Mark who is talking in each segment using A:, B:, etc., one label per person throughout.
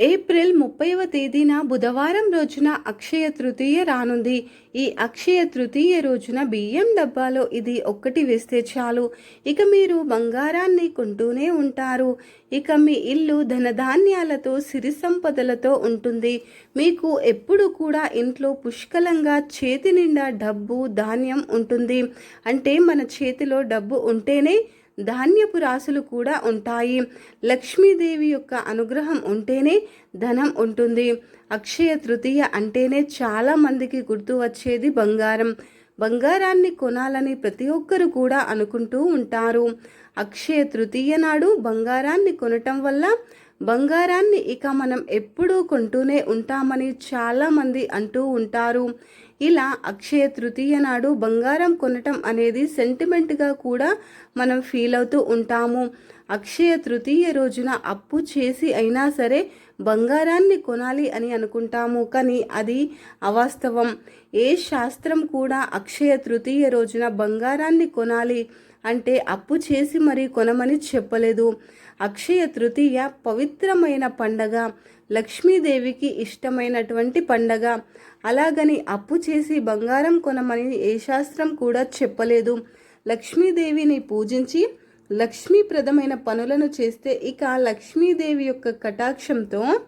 A: April ముప్పైవ తేదీన బుధవారం రోజున అక్షయ తృతీయ రానుంది. ఈ అక్షయ తృతీయ రోజున బియ్యం డబ్బాలో ఇది ఒక్కటి వేస్తే చాలు. ఇక మీరు బంగారాన్ని కొంటూనే ఉంటారు. ఇక మీ ఇల్లు ధనధాన్యాలతో సిరి సంపదలతో ఉంటుంది. మీకు ఎప్పుడు కూడా ఇంట్లో పుష్కలంగా చేతి నిండా డబ్బు ధాన్యం ఉంటుంది. అంటే మన చేతిలో డబ్బు ఉంటేనే ధాన్యపు రాసులు కూడా ఉంటాయి. లక్ష్మీదేవి యొక్క అనుగ్రహం ఉంటేనే ధనం ఉంటుంది. అక్షయ తృతీయ అంటేనే చాలా మందికి గుర్తు వచ్చేది బంగారం. బంగారాన్ని కొనాలని ప్రతి ఒక్కరు కూడా అనుకుంటూ ఉంటారు. అక్షయ తృతీయ నాడు బంగారాన్ని కొనటం వల్ల బంగారాన్ని ఇక మనం ఎప్పుడూ కొంటూనే ఉంటామని చాలామంది అంటూ ఉంటారు. ఇలా అక్షయ తృతీయ నాడు బంగారం కొనటం అనేది సెంటిమెంట్గా కూడా మనం ఫీల్ అవుతూ ఉంటాము. అక్షయ తృతీయ రోజున అప్పు చేసి అయినా సరే బంగారాన్ని కొనాలి అని అనుకుంటాము. కానీ అది అవాస్తవం. ఏ శాస్త్రం కూడా అక్షయ తృతీయ రోజున బంగారాన్ని కొనాలి? అంటే అప్పు చేసి మరీ కొనమని చెప్పలేదు. అక్షయ తృతీయ పవిత్రమైన పండగ లక్ష్మీదేవికి ఇష్టమైనటువంటి పండగ. అలాగని అప్పు చేసి బంగారం కొనమని ఏ శాస్త్రం కూడా చెప్పలేదు. లక్ష్మీదేవిని పూజించి లక్ష్మీప్రదమైన పనులను చేస్తే ఇక లక్ష్మీదేవి యొక్క కటాక్షంతో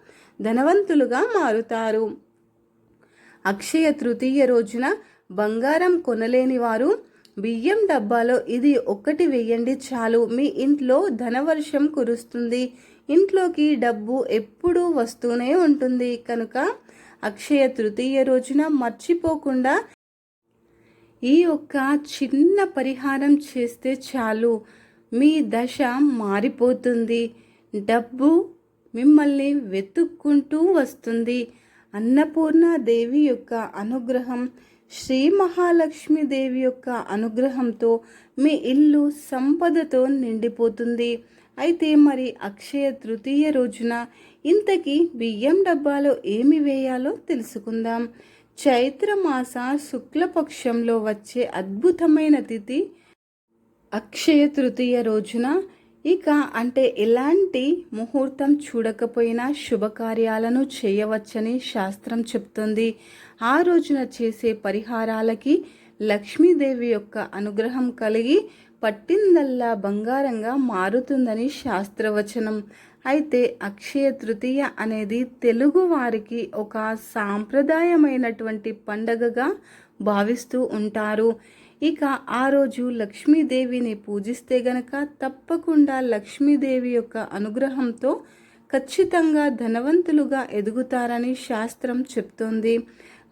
A: ధనవంతులుగా మారుతారు. అక్షయ తృతీయ రోజున బంగారం కొనలేని వారు బియ్యం డబ్బాలో ఇది ఒక్కటి వేయండి చాలు. మీ ఇంట్లో ధనవర్షం కురుస్తుంది. ఇంట్లోకి డబ్బు ఎప్పుడూ వస్తూనే ఉంటుంది. కనుక అక్షయ తృతీయ రోజున మర్చిపోకుండా ఈ ఒక్క చిన్న పరిహారం చేస్తే చాలు. మీ దశ మారిపోతుంది. డబ్బు మిమ్మల్ని వెతుక్కుంటూ వస్తుంది. అన్నపూర్ణ దేవి యొక్క అనుగ్రహం శ్రీ మహాలక్ష్మీదేవి యొక్క అనుగ్రహంతో మీ ఇల్లు సంపదతో నిండిపోతుంది. అయితే మరి అక్షయ తృతీయ రోజున ఇంతకీ బియ్యం డబ్బాలో ఏమి వేయాలో తెలుసుకుందాం. చైత్రమాస శుక్లపక్షంలో వచ్చే అద్భుతమైన తిథి అక్షయ తృతీయ రోజున ఇక అంటే ఎలాంటి ముహూర్తం చూడకపోయినా శుభకార్యాలను చేయవచ్చని శాస్త్రం చెప్తుంది. ఆ రోజున చేసే పరిహారాలకి లక్ష్మీదేవి యొక్క అనుగ్రహం కలిగి పట్టిందల్లా బంగారంగా మారుతుందని శాస్త్రవచనం. అయితే అక్షయ తృతీయ అనేది తెలుగు వారికి ఒక సాంప్రదాయమైనటువంటి పండగగా భావిస్తూ ఉంటారు. ఇక ఆ రోజు లక్ష్మీదేవిని పూజిస్తే గనక తప్పకుండా లక్ష్మీదేవి యొక్క అనుగ్రహంతో ఖచ్చితంగా ధనవంతులుగా ఎదుగుతారని శాస్త్రం చెప్తోంది.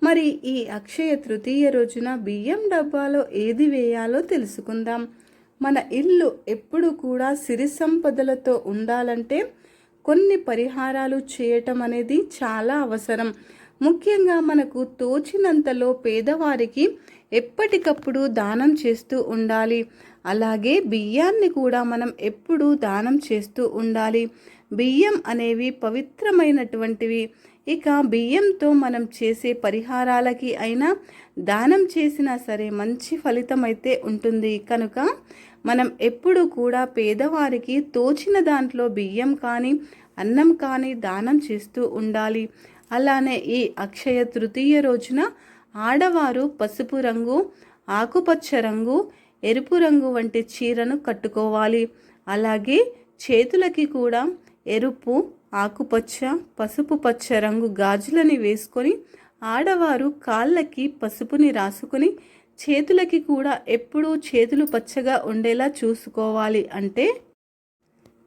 A: మరి ఈ అక్షయ తృతీయ రోజున బియ్యం డబ్బాలో ఏది వేయాలో తెలుసుకుందాం. మన ఇల్లు ఎప్పుడు కూడా సిరి సంపదలతో ఉండాలంటే కొన్ని పరిహారాలు చేయటం అనేది చాలా అవసరం. ముఖ్యంగా మనకు తోచినంతలో పేదవారికి ఎప్పటికప్పుడు దానం చేస్తూ ఉండాలి. అలాగే బియ్యాన్ని కూడా మనం ఎప్పుడూ దానం చేస్తూ ఉండాలి. బియ్యం అనేవి పవిత్రమైనటువంటివి. ఇక బియ్యంతో మనం చేసే పరిహారాలకి అయినా దానం చేసినా సరే మంచి ఫలితం అయితే ఉంటుంది. కనుక మనం ఎప్పుడు కూడా పేదవారికి తోచిన దాంట్లో బియ్యం కానీ అన్నం కానీ దానం చేస్తూ ఉండాలి. అలానే ఈ అక్షయ తృతీయ రోజున ఆడవారు పసుపు రంగు ఆకుపచ్చ రంగు ఎరుపు రంగు వంటి చీరను కట్టుకోవాలి. అలాగే చేతులకి కూడా ఎరుపు ఆకుపచ్చ పసుపు పచ్చ రంగు గాజులని వేసుకొని ఆడవారు కాళ్ళకి పసుపుని రాసుకొని చేతులకి కూడా ఎప్పుడూ చేతులు పచ్చగా ఉండేలా చూసుకోవాలి. అంటే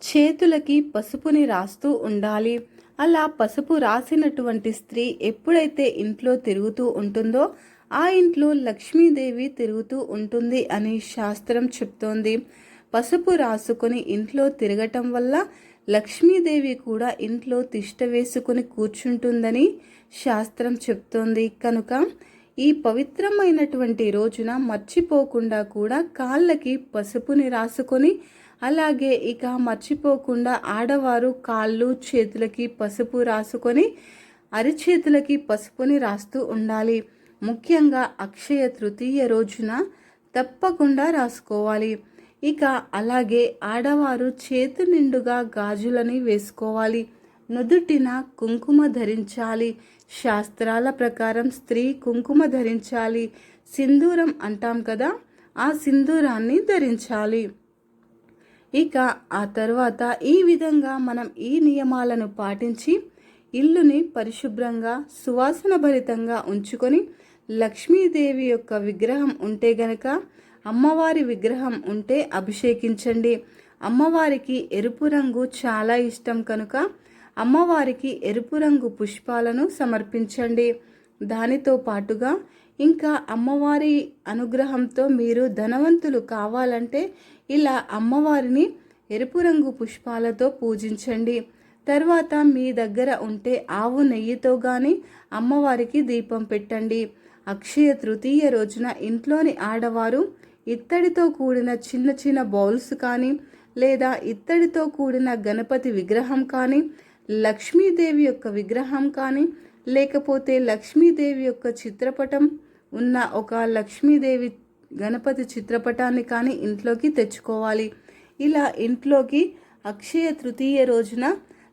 A: చేతులకి పసుపుని రాస్తూ ఉండాలి. అలా పసుపు రాసినటువంటి స్త్రీ ఎప్పుడైతే ఇంట్లో తిరుగుతూ ఉంటుందో ఆ ఇంట్లో లక్ష్మీదేవి తిరుగుతూ ఉంటుంది అని శాస్త్రం చెప్తోంది. పసుపు రాసుకొని ఇంట్లో తిరగటం వల్ల లక్ష్మీదేవి కూడా ఇంట్లో తిష్ట వేసుకుని కూర్చుంటుందని శాస్త్రం చెప్తోంది. కనుక ఈ పవిత్రమైనటువంటి రోజున మర్చిపోకుండా కూడా కాళ్ళకి పసుపుని రాసుకొని అలాగే ఇక మర్చిపోకుండా ఆడవారు కాళ్ళు చేతులకి పసుపు రాసుకొని అరిచేతులకి పసుపుని రాస్తూ ఉండాలి. ముఖ్యంగా అక్షయ తృతీయ రోజున తప్పకుండా రాసుకోవాలి. ఇక అలాగే ఆడవారు చేతు నిండుగా గాజులని వేసుకోవాలి. నుదుటిన కుంకుమ ధరించాలి. శాస్త్రాల ప్రకారం స్త్రీ కుంకుమ ధరించాలి. సింధూరం అంటాం కదా ఆ సింధూరాన్ని ధరించాలి. ఇక ఆ తర్వాత ఈ విధంగా మనం ఈ నియమాలను పాటించి ఇల్లుని పరిశుభ్రంగా సువాసన భరితంగా ఉంచుకొని లక్ష్మీదేవి యొక్క విగ్రహం ఉంటే గనక అమ్మవారి విగ్రహం ఉంటే అభిషేకించండి. అమ్మవారికి ఎరుపు రంగు చాలా ఇష్టం కనుక అమ్మవారికి ఎరుపు రంగు పుష్పాలను సమర్పించండి. దానితో పాటుగా ఇంకా అమ్మవారి అనుగ్రహంతో మీరు ధనవంతులు కావాలంటే ఇలా అమ్మవారిని ఎరుపు రంగు పుష్పాలతో పూజించండి. తర్వాత మీ దగ్గర ఉంటే ఆవు నెయ్యితో కానీ అమ్మవారికి దీపం పెట్టండి. అక్షయ తృతీయ రోజున ఇంట్లోని ఆడవారు ఇత్తడితో కూడిన చిన్న చిన్న బౌల్స్ కానీ లేదా ఇత్తడితో కూడిన గణపతి విగ్రహం కానీ లక్ష్మీదేవి యొక్క విగ్రహం కానీ లేకపోతే లక్ష్మీదేవి యొక్క చిత్రపటం ఉన్న ఒక లక్ష్మీదేవి గణపతి చిత్రపటాన్ని కానీ ఇంట్లోకి తెచ్చుకోవాలి. ఇలా ఇంట్లోకి అక్షయ తృతీయ రోజున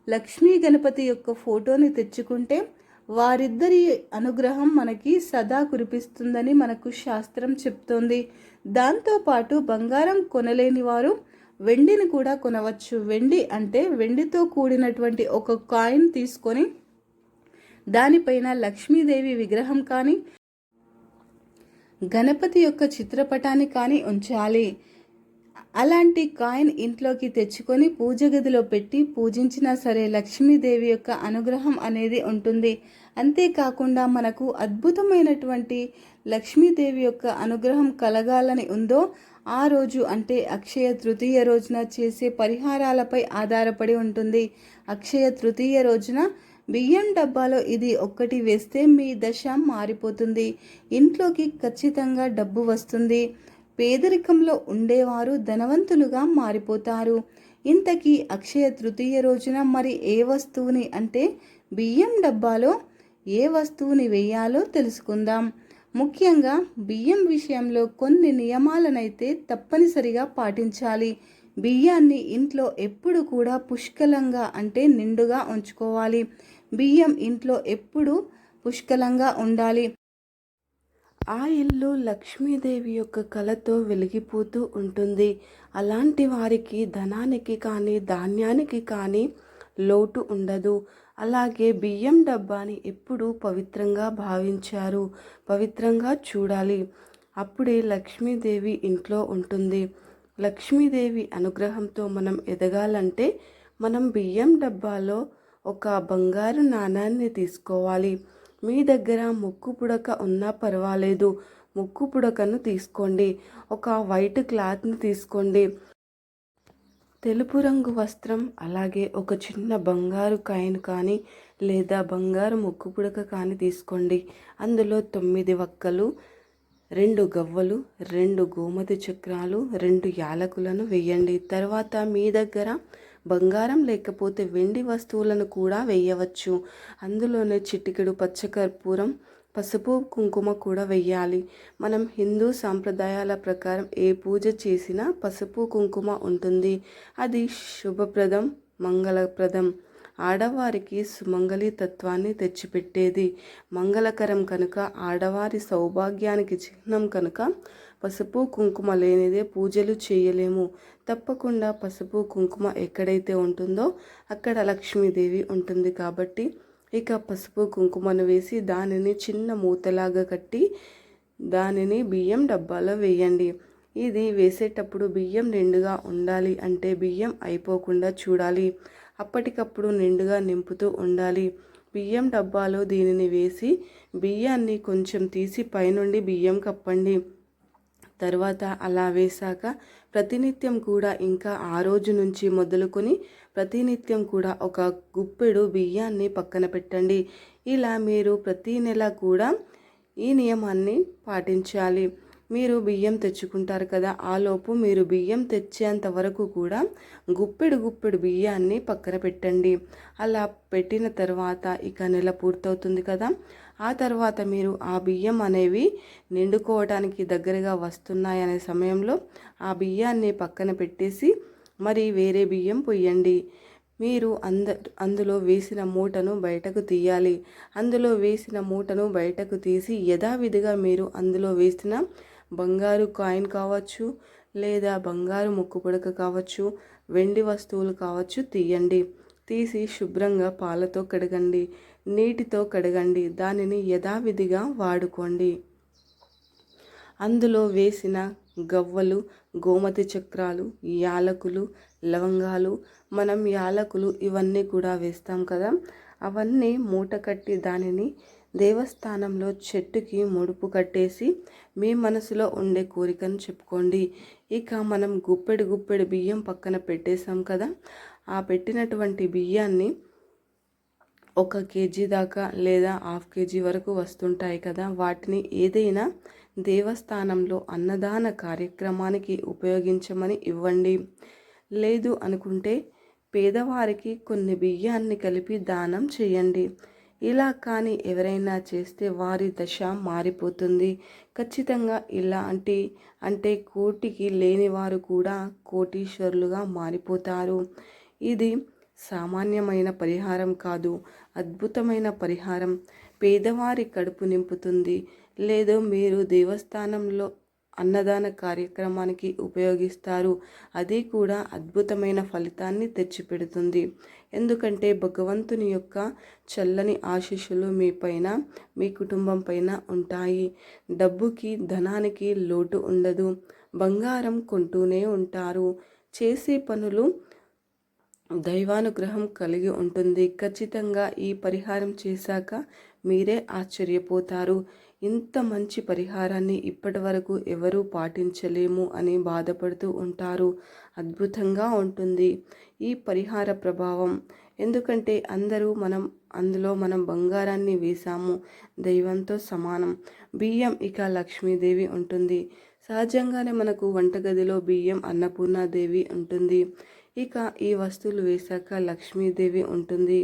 A: లక్ష్మీ గణపతి యొక్క ఫోటోని తెచ్చుకుంటే వారిద్దరి అనుగ్రహం మనకి సదా కురిపిస్తుందని మనకు శాస్త్రం చెప్తోంది. దాంతోపాటు బంగారం కొనలేని వారు వెండిని కూడా కొనవచ్చు. వెండి అంటే వెండితో కూడినటువంటి ఒక కాయిన్ తీసుకొని దానిపైన లక్ష్మీదేవి విగ్రహం కానీ గణపతి యొక్క చిత్రపటాన్ని కానీ ఉంచాలి. అలాంటి కాయిన్ ఇంట్లోకి తెచ్చుకొని పూజ గదిలో పెట్టి పూజించినా సరే లక్ష్మీదేవి యొక్క అనుగ్రహం అనేది ఉంటుంది. అంతేకాకుండా మనకు అద్భుతమైనటువంటి లక్ష్మీదేవి యొక్క అనుగ్రహం కలగాలని ఉందో ఆ రోజు అంటే అక్షయ తృతీయ రోజున చేసే పరిహారాలపై ఆధారపడి ఉంటుంది. అక్షయ తృతీయ రోజున బియ్యం డబ్బాలో ఇది ఒక్కటి వేస్తే మీ దశ మారిపోతుంది. ఇంట్లోకి ఖచ్చితంగా డబ్బు వస్తుంది. పేదరికంలో ఉండేవారు ధనవంతులుగా మారిపోతారు. ఇంతకీ అక్షయ తృతీయ రోజున మరి ఏ వస్తువుని అంటే బియ్యం డబ్బాలో ఏ వస్తువుని వేయాలో తెలుసుకుందాం. ముఖ్యంగా బియ్యం విషయంలో కొన్ని నియమాలనైతే తప్పనిసరిగా పాటించాలి. బియ్యాన్ని ఇంట్లో ఎప్పుడు కూడా పుష్కలంగా అంటే నిండుగా ఉంచుకోవాలి. బియ్యం ఇంట్లో ఎప్పుడు పుష్కలంగా ఉండాలి. ఆ ఇల్లు లక్ష్మీదేవి యొక్క కళతో వెలిగిపోతూ ఉంటుంది. అలాంటి వారికి ధనానికి కానీ ధాన్యానికి కానీ లోటు ఉండదు. అలాగే బియ్యం డబ్బాని ఎప్పుడూ పవిత్రంగా భావించారు. పవిత్రంగా చూడాలి. అప్పుడే లక్ష్మీదేవి ఇంట్లో ఉంటుంది. లక్ష్మీదేవి అనుగ్రహంతో మనం ఎదగాలంటే మనం బియ్యం డబ్బాలో ఒక బంగారు నాణాన్ని తీసుకోవాలి. మీ దగ్గర ముక్కు పుడక ఉన్నా పర్వాలేదు. ముక్కు పుడకను తీసుకోండి. ఒక వైట్ క్లాత్ని తీసుకోండి. తెలుపు రంగు వస్త్రం అలాగే ఒక చిన్న బంగారు కాయిన్ కానీ లేదా బంగారు ముక్కు పుడక కానీ తీసుకోండి. అందులో తొమ్మిది వక్కలు రెండు గవ్వలు రెండు గోమతి చక్రాలు రెండు యాలకులను వేయండి. తర్వాత మీ దగ్గర బంగారం లేకపోతే వెండి వస్తువులను కూడా వేయవచ్చు. అందులోనే చిటికెడు పచ్చకర్పూరం పసుపు కుంకుమ కూడా వెయ్యాలి మనం హిందూ సాంప్రదాయాల ప్రకారం ఏ పూజ చేసినా పసుపు కుంకుమ ఉంటుంది. అది శుభప్రదం మంగళప్రదం. ఆడవారికి సుమంగళి తత్వాన్ని తెచ్చిపెట్టేది. మంగళకరం కనుక ఆడవారి సౌభాగ్యానికి చిహ్నం కనుక పసుపు కుంకుమ లేనిదే పూజలు చేయలేము. తప్పకుండా పసుపు కుంకుమ ఎక్కడైతే ఉంటుందో అక్కడ లక్ష్మీదేవి ఉంటుంది కాబట్టి ఇక పసుపు కుంకుమను వేసి దానిని చిన్న మూతలాగా కట్టి దానిని బియ్యం డబ్బాలో వేయండి. ఇది వేసేటప్పుడు బియ్యం నిండుగా ఉండాలి అంటే బియ్యం అయిపోకుండా చూడాలి. అప్పటికప్పుడు నిండుగా నింపుతూ ఉండాలి. బియ్యం డబ్బాలో దీనిని వేసి బియ్యాన్ని కొంచెం తీసి పైనుండి బియ్యం కప్పండి. తర్వాత అలా వేశాక ప్రతినిత్యం కూడా ఇంకా ఆ రోజు నుంచి మొదలుకొని ప్రతినిత్యం కూడా ఒక గుప్పెడు బియ్యాన్ని పక్కన పెట్టండి. ఇలా మీరు ప్రతి నెల కూడా ఈ నియమాన్ని పాటించాలి. మీరు బియ్యం తెచ్చుకుంటారు కదా ఆలోపు మీరు బియ్యం తెచ్చేంత వరకు కూడా గుప్పెడు గుప్పెడు బియ్యాన్ని పక్కన పెట్టండి. అలా పెట్టిన తర్వాత ఇక నెల పూర్తవుతుంది కదా ఆ తర్వాత మీరు ఆ బియ్యం అనేవి నిండుకోవడానికి దగ్గరగా వస్తున్నాయనే సమయంలో ఆ బియ్యాన్ని పక్కన పెట్టేసి మరి వేరే బియ్యం పొయ్యండి.
B: మీరు అంద అందులో వేసిన మూటను బయటకు తీయాలి. అందులో వేసిన మూటను బయటకు తీసి యథావిధిగా మీరు అందులో వేసిన బంగారు కాయిన్ కావచ్చు లేదా బంగారు ముక్కు పుడక కావచ్చు వెండి వస్తువులు కావచ్చు తీయండి. తీసి శుభ్రంగా పాలతో కడగండి. నీటితో కడగండి. దానిని యథావిధిగా వాడుకోండి. అందులో వేసిన గవ్వలు గోమతి చక్రాలు యాలకులు లవంగాలు మనం యాలకులు ఇవన్నీ కూడా వేస్తాం కదా. అవన్నీ మూట కట్టి దానిని దేవస్థానంలో చెట్టుకి ముడుపు కట్టేసి మీ మనసులో ఉండే కోరికను చెప్పుకోండి. ఇక మనం గుప్పెడు గుప్పెడు బియ్యం పక్కన పెట్టేసాం కదా? ఆ పెట్టినటువంటి బియ్యాన్ని ఒక కేజీ దాకా లేదా హాఫ్ కేజీ వరకు వస్తుంటాయి కదా? వాటిని ఏదైనా దేవస్థానంలో అన్నదాన కార్యక్రమానికి ఉపయోగించమని ఇవ్వండి. లేదు అనుకుంటే పేదవారికి కొన్ని బియ్యాన్ని కలిపి దానం చేయండి. ఇలా కానీ ఎవరైనా చేస్తే వారి దశ మారిపోతుంది. ఖచ్చితంగా ఇలాంటి అంటే కోటికి లేని వారు కూడా కోటీశ్వరులుగా మారిపోతారు. ఇది సామాన్యమైన పరిహారం కాదు అద్భుతమైన పరిహారం. పేదవారి కడుపు నింపుతుంది. లేదో మీరు దేవస్థానంలో అన్నదాన కార్యక్రమానికి ఉపయోగిస్తారు. అది కూడా అద్భుతమైన ఫలితాన్ని తెచ్చిపెడుతుంది. ఎందుకంటే భగవంతుని యొక్క చల్లని ఆశీస్సులు మీ పైన మీ కుటుంబం పైన ఉంటాయి. డబ్బుకి ధనానికి లోటు ఉండదు. బంగారం కొంటూనే ఉంటారు. చేసే పనులు దైవానుగ్రహం కలిగి ఉంటుంది. ఖచ్చితంగా ఈ పరిహారం చేశాక మీరే ఆశ్చర్యపోతారు. ఇంత మంచి పరిహారాన్ని ఇప్పటి వరకు ఎవరూ పాటించలేము అని బాధపడుతూ ఉంటారు. అద్భుతంగా ఉంటుంది ఈ పరిహార ప్రభావం. ఎందుకంటే అందరూ మనం అందులో మనం బంగారాన్ని వేసాము దైవంతో సమానం బియ్యం ఇక లక్ష్మీదేవి ఉంటుంది. సహజంగానే మనకు వంటగదిలో బియ్యం అన్నపూర్ణాదేవి ఉంటుంది. ఇక ఈ వస్తువులు వేశాక లక్ష్మీదేవి ఉంటుంది.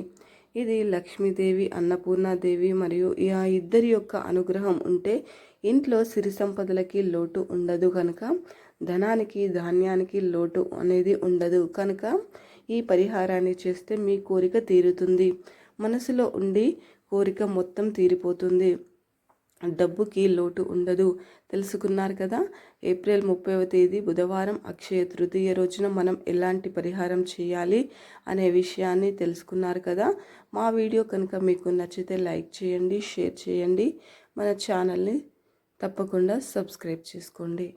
B: ఇది లక్ష్మీదేవి అన్నపూర్ణాదేవి మరియు ఆ ఇద్దరి యొక్క అనుగ్రహం ఉంటే ఇంట్లో సిరి సంపదలకి లోటు ఉండదు కనుక ధనానికి ధాన్యానికి లోటు అనేది ఉండదు కనుక ఈ పరిహారాన్ని చేస్తే మీ కోరిక తీరుతుంది. మనసులో ఉండి కోరిక మొత్తం తీరిపోతుంది. డబ్బుకి లోటు ఉండదు. తెలుసుకున్నారు కదా? ఏప్రిల్ ముప్పైవ తేదీ బుధవారం అక్షయ తృతీయ రోజున మనం ఎలాంటి పరిహారం చేయాలి అనే విషయాన్ని తెలుసుకున్నారు కదా? మా వీడియో కనుక మీకు నచ్చితే లైక్ చేయండి షేర్ చేయండి. మన ఛానల్ని తప్పకుండా సబ్స్క్రైబ్ చేసుకోండి.